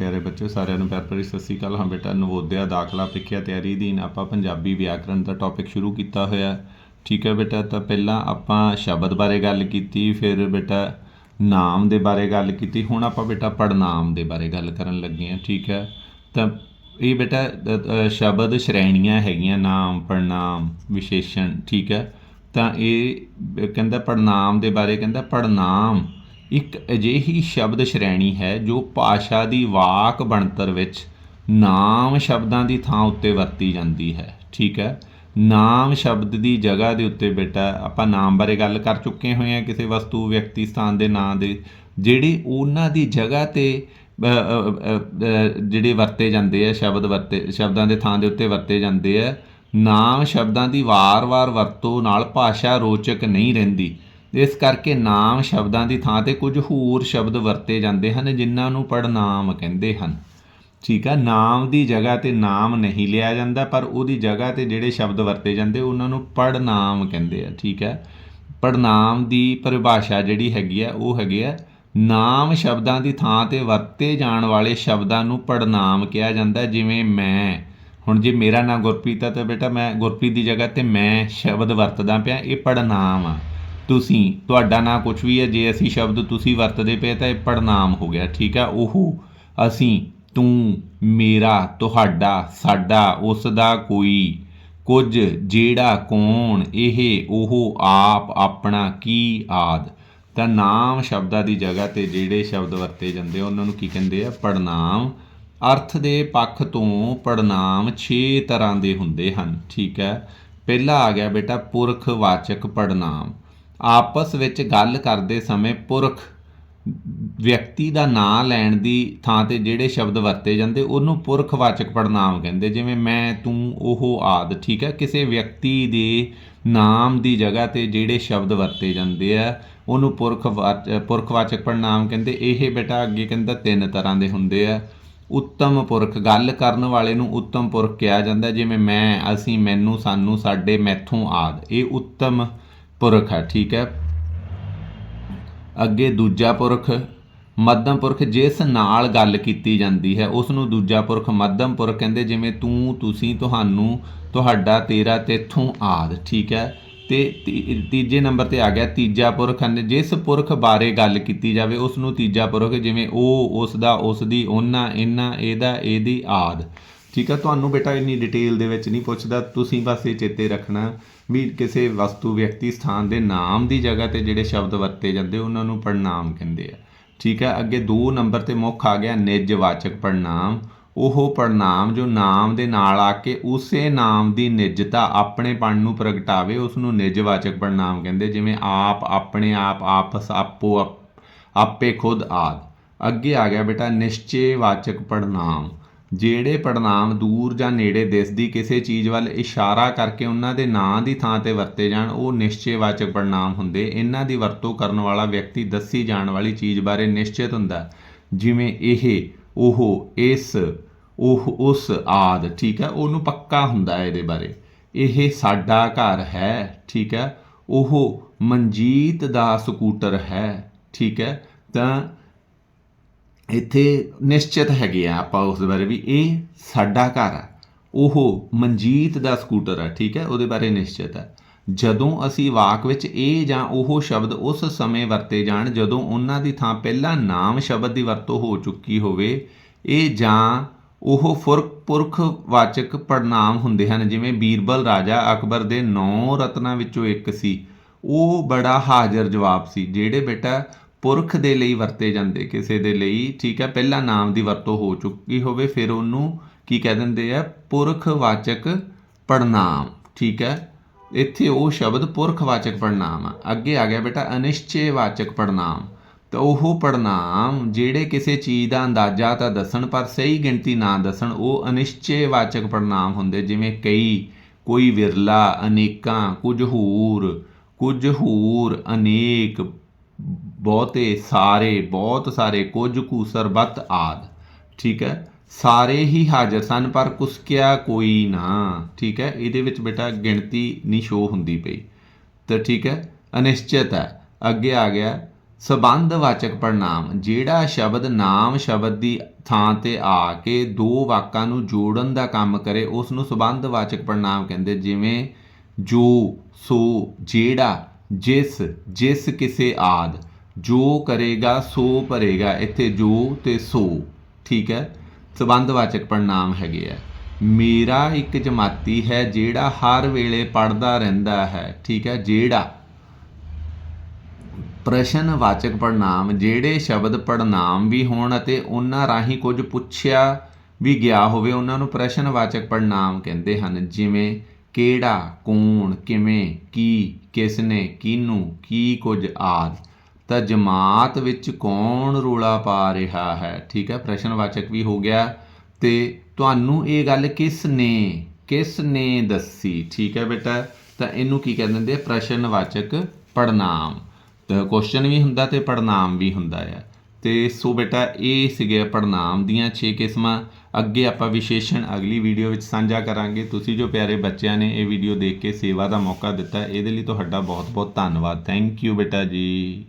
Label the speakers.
Speaker 1: ਪਿਆਰੇ ਬੱਚਿਓ, ਸਾਰਿਆਂ ਨੂੰ ਪਿਆਰ ਭਰੀ ਸਤਿ ਸ੍ਰੀ ਅਕਾਲ। ਹਾਂ ਬੇਟਾ, ਨਵੋਦਿਆ ਦਾਖਲਾ ਪ੍ਰੀਖਿਆ ਤਿਆਰੀ ਅਧੀਨ ਆਪਾਂ ਪੰਜਾਬੀ ਵਿਆਕਰਣ ਦਾ ਟੌਪਿਕ ਸ਼ੁਰੂ ਕੀਤਾ ਹੋਇਆ ਠੀਕ ਹੈ ਬੇਟਾ, ਤਾਂ ਪਹਿਲਾਂ ਆਪਾਂ ਸ਼ਬਦ ਬਾਰੇ ਗੱਲ ਕੀਤੀ, ਫਿਰ ਬੇਟਾ ਨਾਮ ਦੇ ਬਾਰੇ ਗੱਲ ਕੀਤੀ। ਹੁਣ ਆਪਾਂ ਬੇਟਾ ਪੜਨਾਮ ਦੇ ਬਾਰੇ ਗੱਲ ਕਰਨ ਲੱਗੇ ਹਾਂ, ਠੀਕ ਹੈ। ਤਾਂ ਇਹ ਬੇਟਾ ਸ਼ਬਦ ਸ਼੍ਰੇਣੀਆਂ ਹੈਗੀਆਂ, ਨਾਮ ਪੜਨਾਮ ਵਿਸ਼ੇਸ਼ਣ, ਠੀਕ ਹੈ। ਤਾਂ ਇਹ ਕਹਿੰਦਾ ਪੜਨਾਮ ਦੇ ਬਾਰੇ, ਕਹਿੰਦਾ ਪੜਨਾਮ ਇੱਕ ਅਜਿਹੀ ਸ਼ਬਦ ਸ਼੍ਰੇਣੀ ਹੈ ਜੋ ਭਾਸ਼ਾ ਦੀ ਵਾਕ ਬਣਤਰ ਵਿੱਚ ਨਾਮ ਸ਼ਬਦਾਂ ਦੀ ਥਾਂ ਉੱਤੇ ਵਰਤੀ ਜਾਂਦੀ ਹੈ। ਠੀਕ ਹੈ? ਨਾਮ ਸ਼ਬਦ ਦੀ ਜਗ੍ਹਾ ਦੇ ਉੱਤੇ ਬੇਟਾ, ਆਪਾਂ ਨਾਮ ਬਾਰੇ ਗੱਲ ਕਰ ਚੁੱਕੇ ਹੋਏ ਹਾਂ ਕਿਸੇ ਵਸਤੂ, ਵਿਅਕਤੀ, ਸਥਾਨ ਦੇ ਨਾਂ ਦੇ, ਜਿਹੜੇ ਉਹਨਾਂ ਦੀ ਜਗ੍ਹਾ ਤੇ ਜਿਹੜੇ ਵਰਤੇ ਜਾਂਦੇ ਆ, ਸ਼ਬਦ ਵਰਤੇ, ਸ਼ਬਦਾਂ ਦੇ ਥਾਂ ਦੇ ਉੱਤੇ ਵਰਤੇ ਜਾਂਦੇ ਆ, ਨਾਮ ਸ਼ਬਦਾਂ ਦੀ ਵਾਰ-ਵਾਰ ਵਰਤੋਂ ਨਾਲ ਭਾਸ਼ਾ ਰੋਚਕ ਨਹੀਂ ਰਹਿੰਦੀ। ਇਸ ਕਰਕੇ ਨਾਮ ਸ਼ਬਦਾਂ ਦੀ ਥਾਂ ਤੇ ਕੁਝ ਹੋਰ ਸ਼ਬਦ ਵਰਤੇ ਜਾਂਦੇ ਹਨ, ਜਿਨ੍ਹਾਂ ਨੂੰ ਪੜਨਾਮ ਕਹਿੰਦੇ ਹਨ। ਠੀਕ ਆ, ਨਾਮ ਦੀ ਜਗ੍ਹਾ ਤੇ ਨਾਮ ਨਹੀਂ ਲਿਆ ਜਾਂਦਾ, ਪਰ ਉਹਦੀ ਜਗ੍ਹਾ ਤੇ ਜਿਹੜੇ ਸ਼ਬਦ ਵਰਤੇ ਜਾਂਦੇ, ਉਹਨਾਂ ਨੂੰ ਪੜਨਾਮ ਕਹਿੰਦੇ ਆ। ਠੀਕ ਆ ਪੜਨਾਮ ਦੀ ਪਰਿਭਾਸ਼ਾ ਜਿਹੜੀ ਹੈਗੀ ਆ, ਉਹ ਹੈਗੀ ਆ, ਨਾਮ ਸ਼ਬਦਾਂ ਦੀ ਥਾਂ ਤੇ ਵਰਤੇ ਜਾਣ ਵਾਲੇ ਸ਼ਬਦਾਂ ਨੂੰ ਪੜਨਾਮ ਕਿਹਾ ਜਾਂਦਾ, ਜਿਵੇਂ ਮੈਂ। ਹੁਣ ਜੇ ਮੇਰਾ ਨਾਮ ਗੁਰਪ੍ਰੀਤ ਆ, ਤਾਂ ਬੇਟਾ ਮੈਂ ਗੁਰਪ੍ਰੀਤ ਦੀ ਜਗ੍ਹਾ ਤੇ ਮੈਂ ਸ਼ਬਦ ਵਰਤਦਾ ਪਿਆ, ਇਹ ਪੜਨਾਮ ਆ। ਤੁਸੀਂ ਤੁਹਾਡਾ ਨਾਂ ਕੁਝ ਵੀ ਹੈ ਜੇ ਅਸੀਂ ਸ਼ਬਦ ਤੁਸੀਂ ਵਰਤਦੇ ਪਏ ਤਾਂ ਇਹ ਪੜਨਾਮ ਹੋ ਗਿਆ ਠੀਕ ਹੈ ਉਹ ਅਸੀਂ ਤੂੰ ਮੇਰਾ ਤੁਹਾਡਾ ਸਾਡਾ ਉਸ ਦਾ ਕੋਈ ਕੁਝ ਜਿਹੜਾ ਕੌਣ ਇਹ ਉਹ ਆਪ ਆਪਣਾ ਕੀ ਆਦ। ਤਾਂ ਨਾਮ ਸ਼ਬਦਾਂ ਦੀ ਜਗ੍ਹਾ ਤੇ ਜਿਹੜੇ ਸ਼ਬਦ ਵਰਤੇ ਜਾਂਦੇ ਆ, ਉਹਨਾਂ ਨੂੰ ਕੀ ਕਹਿੰਦੇ ਆ? ਪੜਨਾਮ ਅਰਥ ਦੇ ਪੱਖ ਤੋਂ ਪੜਨਾਮ 6 ਤਰ੍ਹਾਂ ਦੇ ਹੁੰਦੇ ਹਨ ਠੀਕ ਹੈ ਪਹਿਲਾ ਆ ਗਿਆ ਬੇਟਾ ਪੁਰਖ ਵਾਚਕ ਪੜਨਾਮ ਆਪਸ ਵਿੱਚ ਗੱਲ ਕਰਦੇ ਸਮੇਂ ਪੁਰਖ ਵਿਅਕਤੀ ਦਾ ਨਾਂ ਲੈਣ ਦੀ ਥਾਂ ਤੇ ਜਿਹੜੇ ਸ਼ਬਦ ਵਰਤੇ ਜਾਂਦੇ, ਉਹਨੂੰ ਪੁਰਖਵਾਚਕ ਪੜਨਾਮ ਕਹਿੰਦੇ। ਜਿਵੇਂ ਮੈਂ, ਤੂੰ, ਉਹ, ਆਦ, ਠੀਕ ਹੈ? ਕਿਸੇ ਵਿਅਕਤੀ ਦੇ ਨਾਮ ਦੀ ਜਗ੍ਹਾ ਤੇ ਜਿਹੜੇ ਸ਼ਬਦ ਵਰਤੇ ਜਾਂਦੇ ਆ, ਉਹਨੂੰ ਪੁਰਖਵਾਚ ਪੁਰਖਵਾਚਕ ਪੜਨਾਮ ਕਹਿੰਦੇ। ਇਹ ਬੇਟਾ ਅੱਗੇ ਕਹਿੰਦਾ, ਤਿੰਨ ਤਰ੍ਹਾਂ ਦੇ ਹੁੰਦੇ ਆ। ਉੱਤਮ ਪੁਰਖ, ਗੱਲ ਕਰਨ ਵਾਲੇ ਨੂੰ ਉੱਤਮ ਪੁਰਖ ਕਿਹਾ ਜਾਂਦਾ। ਜਿਵੇਂ ਮੈਂ, ਅਸੀਂ, ਮੈਨੂੰ, ਸਾਨੂੰ, ਸਾਡੇ, ਮੈਥੋਂ, ਆਦ। ਇਹ ਉੱਤਮ ਪੁਰਖ ਹੈ, ਠੀਕ ਹੈ। ਅੱਗੇ ਦੂਜਾ ਪੁਰਖ, ਮੱਧਮ ਪੁਰਖ, ਜਿਸ ਨਾਲ ਗੱਲ ਕੀਤੀ ਜਾਂਦੀ ਹੈ ਉਸ ਨੂੰ ਦੂਜਾ ਪੁਰਖ, ਮੱਧਮ ਪੁਰਖ ਕਹਿੰਦੇ, ਜਿਵੇਂ ਤੂੰ, ਤੁਸੀਂ, ਤੁਹਾਨੂੰ, ਤੁਹਾਡਾ, ਤੇਰਾ ਤੇਥੋਂ ਆਦ, ਠੀਕ ਹੈ। ਤੇ ਤੀ- ਤੀਜੇ ਨੰਬਰ ਤੇ ਆ ਗਿਆ, ਤੀਜਾ ਪੁਰਖ ਹਨ, ਜਿਸ ਪੁਰਖ ਬਾਰੇ ਗੱਲ ਕੀਤੀ ਜਾਵੇ ਉਸ ਨੂੰ ਤੀਜਾ ਪੁਰਖ ਜਿਵੇਂ ਉਹ ਉਸ ਦਾ ਉਸ ਦੀ ਉਹਨਾਂ ਇਹਨਾਂ ਇਹਦਾ, ਇਹਦੀ ਆਦ। ਠੀਕ ਹੈ, ਤੁਹਾਨੂੰ ਬੇਟਾ ਇੰਨੀ ਡਿਟੇਲ ਦੇ ਵਿੱਚ ਨਹੀਂ ਪੁੱਛਦਾ, ਤੁਸੀਂ ਬਸ ਇਹ ਚੇਤੇ ਰੱਖਣਾ। ਵੀ ਕਿਸੇ ਵਸਤੂ, ਵਿਅਕਤੀ, ਸਥਾਨ ਦੇ ਨਾਮ ਦੀ ਜਗ੍ਹਾ ਤੇ ਜਿਹੜੇ ਸ਼ਬਦ ਵਰਤੇ ਜਾਂਦੇ, ਉਹਨਾਂ ਨੂੰ ਪੜਨਾਮ ਕਹਿੰਦੇ ਆ। ਠੀਕ ਹੈ ਅੱਗੇ 2 ਨੰਬਰ ਤੇ ਮੁੱਖ ਆ ਗਿਆ, ਨਿਜਵਾਚਕ ਪੜਨਾਮ ਉਹ ਪੜਨਾਮ ਜੋ ਨਾਮ ਦੇ ਨਾਲ ਆ ਕੇ ਉਸੇ ਨਾਮ ਦੀ ਨਿਜਤਾ, ਆਪਣੇਪਣ ਨੂੰ ਪ੍ਰਗਟਾਵੇ ਉਸ ਨੂੰ ਨਿਜਵਾਚਕ ਪੜਨਾਮ ਕਹਿੰਦੇ, ਜਿਵੇਂ ਆਪ, ਆਪਣੇ ਆਪ, ਆਪਸ, ਆਪੋ, ਆਪੇ ਖੁਦ ਆਦ। ਅੱਗੇ ਆ ਗਿਆ ਬੇਟਾ, ਨਿਸ਼ਚੇਵਾਚਕ ਪੜਨਾਮ ਜਿਹੜੇ ਪੜਨਾਮ ਦੂਰ ਜਾਂ ਨੇੜੇ ਦਿਸਦੀ ਕਿਸੇ ਚੀਜ਼ ਵੱਲ ਇਸ਼ਾਰਾ ਕਰਕੇ ਉਹਨਾਂ ਦੇ ਨਾਂ ਦੀ ਥਾਂ ਤੇ ਵਰਤੇ ਜਾਣ, ਉਹ ਨਿਸ਼ਚੇਵਾਚਕ ਪੜਨਾਮ ਹੁੰਦੇ। ਇਹਨਾਂ ਦੀ ਵਰਤੋਂ ਕਰਨ ਵਾਲਾ ਵਿਅਕਤੀ ਦੱਸੀ ਜਾਣ ਵਾਲੀ ਚੀਜ਼ ਬਾਰੇ ਨਿਸ਼ਚਿਤ ਹੁੰਦਾ। ਜਿਵੇਂ ਇਹ, ਉਹ, ਇਸ, ਉਹ, ਉਸ ਆਦ, ਠੀਕ ਹੈ? ਉਹਨੂੰ ਪੱਕਾ ਹੁੰਦਾ ਹੈ ਇਹਦੇ ਬਾਰੇ। ਇਹ ਸਾਡਾ ਘਰ ਹੈ, ਠੀਕ ਹੈ? ਉਹ ਮਨਜੀਤ ਦਾ ਸਕੂਟਰ ਹੈ, ਠੀਕ ਹੈ? ਤਾਂ ਇੱਥੇ ਨਿਸ਼ਚਿਤ ਹੈਗੇ ਆ ਆਪਾਂ ਉਸ ਬਾਰੇ ਵੀ, ਇਹ ਸਾਡਾ ਘਰ ਆ। ਉਹ ਮਨਜੀਤ ਦਾ ਸਕੂਟਰ ਆ, ਠੀਕ ਹੈ? ਉਹਦੇ ਬਾਰੇ ਨਿਸ਼ਚਿਤ ਹੈ ਜਦੋਂ ਅਸੀਂ ਵਾਕ ਵਿੱਚ ਇਹ ਜਾਂ ਉਹ ਸ਼ਬਦ ਉਸ ਸਮੇਂ ਵਰਤੇ ਜਾਣ, ਜਦੋਂ ਉਹਨਾਂ ਦੀ ਥਾਂ ਪਹਿਲਾਂ ਨਾਮ ਸ਼ਬਦ ਦੀ ਵਰਤੋਂ ਹੋ ਚੁੱਕੀ ਹੋਵੇ, ਇਹ ਜਾਂ ਉਹ ਫੁਰਖ ਪੁਰਖ ਵਾਚਕ ਪੜਨਾਮ ਹੁੰਦੇ ਹਨ, ਜਿਵੇਂ ਬੀਰਬਲ ਰਾਜਾ ਅਕਬਰ ਦੇ 9 ਰਤਨਾਂ ਵਿੱਚੋਂ ਇੱਕ ਸੀ। ਉਹ ਬੜਾ ਹਾਜ਼ਰ ਜਵਾਬ ਸੀ, ਜਿਹੜੇ ਬੇਟਾ ਪੁਰਖ ਦੇ ਲਈ ਵਰਤੇ ਜਾਂਦੇ, ਕਿਸੇ ਦੇ ਲਈ, ਠੀਕ ਹੈ, ਪਹਿਲਾਂ ਨਾਮ ਦੀ ਵਰਤੋਂ ਹੋ ਚੁੱਕੀ ਹੋਵੇ, ਫਿਰ ਉਹਨੂੰ ਕੀ ਕਹਿ ਦਿੰਦੇ ਆ? ਪੁਰਖਵਾਚਕ ਪੜਨਾਮ ਠੀਕ ਹੈ? ਇੱਥੇ ਉਹ ਸ਼ਬਦ ਪੁਰਖਵਾਚਕ ਪੜਨਾਮ ਆ। ਅੱਗੇ ਆ ਗਿਆ ਬੇਟਾ ਅਨਿਸ਼ਚੇਵਾਚਕ ਪੜਨਾਮ ਤਾਂ ਉਹ ਪੜਨਾਮ ਜਿਹੜੇ ਕਿਸੇ ਚੀਜ਼ ਦਾ ਅੰਦਾਜ਼ਾ ਤਾਂ ਦੱਸਣ, ਪਰ ਸਹੀ ਗਿਣਤੀ ਨਾ ਦੱਸਣ, ਉਹ ਅਨਿਸ਼ਚੇਵਾਚਕ ਪੜਨਾਮ ਹੁੰਦੇ, ਜਿਵੇਂ ਕਈ, ਕੋਈ ਵਿਰਲਾ, ਅਨੇਕਾਂ, ਕੁਝ ਹੋਰ ਕੁਝ ਹੋਰ, ਅਨੇਕ ਬਹੁਤੇ ਸਾਰੇ, ਬਹੁਤ ਸਾਰੇ, ਕੁਝ ਕੁ ਸਰਬੱਤ ਆਦ। ਠੀਕ ਹੈ? ਸਾਰੇ ਹੀ ਹਾਜ਼ਰ ਸਨ, ਪਰ ਕੁਸਕਿਆ ਕੋਈ ਨਾ। ਠੀਕ ਹੈ? ਇਹਦੇ ਵਿੱਚ ਬੇਟਾ ਗਿਣਤੀ ਨਹੀਂ ਸ਼ੋ ਹੁੰਦੀ ਪਈ। ਤਾਂ ਠੀਕ ਹੈ? ਅਨਿਸ਼ਚਿਤ ਹੈ। ਅੱਗੇ ਆ ਗਿਆ। ਸਬੰਧਵਾਚਕ ਪੜਨਾਮ ਜਿਹੜਾ ਸ਼ਬਦ ਨਾਮ ਸ਼ਬਦ ਦੀ ਥਾਂ ਤੇ ਆ ਕੇ ਦੋ ਵਾਕਾਂ ਨੂੰ ਜੋੜਨ ਦਾ ਕੰਮ ਕਰੇ ਉਸ ਨੂੰ ਸਬੰਧਵਾਚਕ ਪੜਨਾਮ ਕਹਿੰਦੇ, ਜਿਵੇਂ ਜੋ, ਸੋ, ਜਿਹੜਾ, ਜਿਸ ਜਿਸ ਕਿਸੇ ਆਦ। ਜੋ ਕਰੇਗਾ, ਸੋ ਭਰੇਗਾ। ਇੱਥੇ ਜੋ ਤੇ ਸੋ, ਠੀਕ ਹੈ? ਸਬੰਧਵਾਚਕ ਪੜਨਾਮ ਹੈਗੇ ਆ। ਮੇਰਾ ਇੱਕ ਜਮਾਤੀ ਹੈ ਜਿਹੜਾ ਹਰ ਵੇਲੇ ਪੜਦਾ ਰਹਿੰਦਾ ਹੈ, ਠੀਕ ਹੈ? ਜਿਹੜਾ ਪ੍ਰਸ਼ਨਵਾਚਕ ਪੜਨਾਮ ਜਿਹੜੇ ਸ਼ਬਦ ਪੜਨਾਮ ਵੀ ਹੋਣ ਅਤੇ ਉਹਨਾਂ ਰਾਹੀਂ ਕੁਝ ਪੁੱਛਿਆ ਵੀ ਗਿਆ ਹੋਵੇ, ਉਹਨਾਂ ਨੂੰ ਪ੍ਰਸ਼ਨਵਾਚਕ ਪੜਨਾਮ ਕਹਿੰਦੇ ਹਨ। ਜਿਵੇਂ, ਕਿਹੜਾ, ਕੌਣ, ਕਿਵੇਂ, ਕੀ ਕਿਸ ਨੇ ਕਿਹਨੂੰ, ਕੀ ਕੁਝ ਆਦਿ। ਤਾਂ ਜਮਾਤ ਵਿੱਚ ਕੌਣ ਰੋਲਾ ਪਾ ਰਿਹਾ ਹੈ? ਠੀਕ ਹੈ, ਪ੍ਰਸ਼ਨਵਾਚਕ ਵੀ ਹੋ ਗਿਆ ਤੇ ਤੁਹਾਨੂੰ ਇਹ ਗੱਲ ਕਿਸ ਨੇ ਕਿਸ ਨੇ ਦੱਸੀ? ਠੀਕ ਹੈ ਬੇਟਾ, ਤਾਂ ਇਹਨੂੰ ਕੀ ਕਹਿੰਦੇ ਹੁੰਦੇ ਪ੍ਰਸ਼ਨਵਾਚਕ ਪੜਨਾਮ ਤਾਂ ਕੁਐਸਚਨ ਵੀ ਹੁੰਦਾ ਤੇ ਪੜਨਾਮ ਵੀ ਹੁੰਦਾ ਆ। ਤੇ ਸੋ ਬੇਟਾ, ਇਹ ਸੀਗੇ ਪੜਨਾਮ ਦੀਆਂ 6 ਕਿਸਮਾਂ। ਅੱਗੇ ਆਪਾਂ ਵਿਸ਼ੇਸ਼ਣ ਅਗਲੀ ਵੀਡੀਓ ਵਿੱਚ ਸਾਂਝਾ ਕਰਾਂਗੇ। ਤੁਸੀਂ ਜੋ ਪਿਆਰੇ ਬੱਚਿਆਂ ਨੇ ਇਹ ਵੀਡੀਓ ਦੇਖ ਕੇ ਸੇਵਾ ਦਾ ਮੌਕਾ ਦਿੱਤਾ, ਇਹਦੇ ਲਈ ਤੁਹਾਡਾ ਬਹੁਤ ਬਹੁਤ ਧੰਨਵਾਦ। ਥੈਂਕ ਯੂ ਬੇਟਾ ਜੀ।